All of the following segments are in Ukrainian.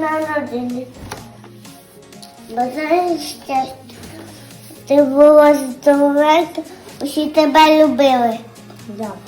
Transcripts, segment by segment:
Народили. Бажаю щастя. Ти була здоров'я, усі тебе любили. Дякую.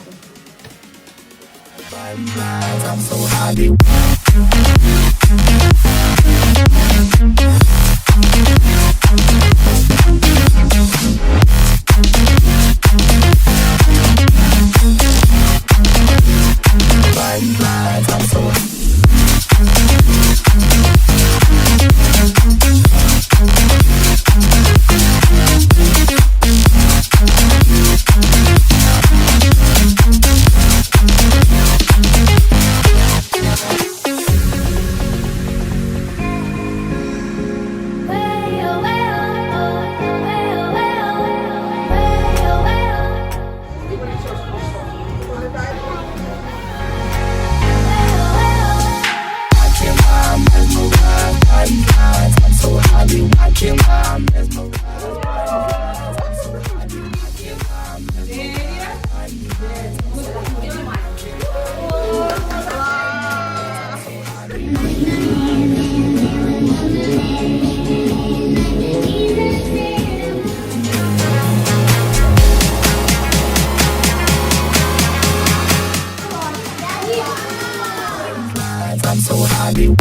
I body.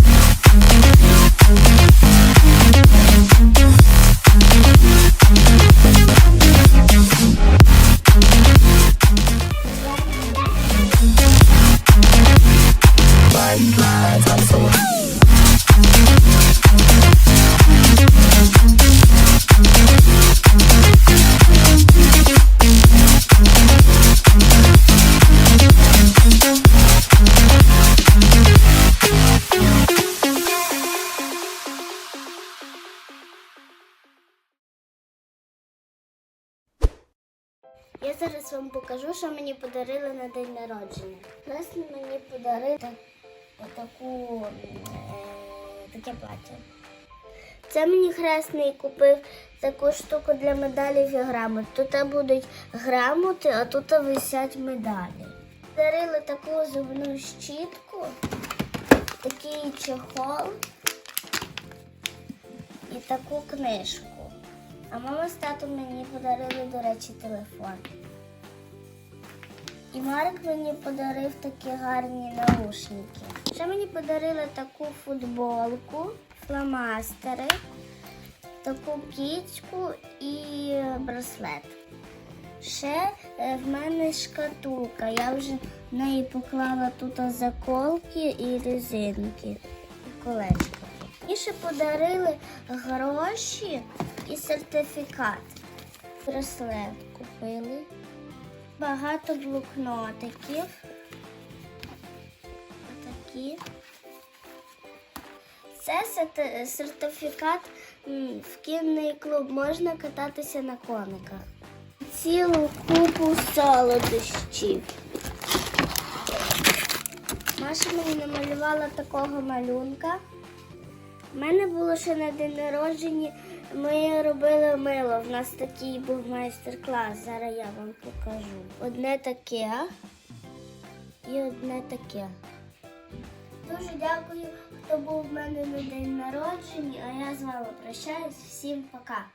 Я зараз вам покажу, що мені подарили на день народження. Власне, мені подарили та- таку, е, таке плаття. Це мені хресний купив таку штуку для медалів і грамот. Тут будуть грамоти, а тут висять медалі. Подарили таку зубну щітку, такий чехол і таку книжку. А мама з татом мені подарили, до речі, телефон. І Марк мені подарив такі гарні наушники. Ще мені подарили таку футболку, фломастери, таку кічку і браслет. Ще е, в мене шкатулка. Я вже в неї поклала тут заколки і резинки, і колечко. Мені ще подарили гроші і сертифікат. Браслет купили. Багато блокнотиків. Отакі. Це сертифікат в кінний клуб. Можна кататися на кониках. Цілу купу солодощів. Маша мені намалювала такого малюнка. У мене було ще на день народження. Ми робили мило. В нас такий був майстер-клас. Зараз я вам покажу. Одне таке і одне таке. Дуже дякую, хто був в мене на день народження, а я з вами прощаюсь. Всім пока.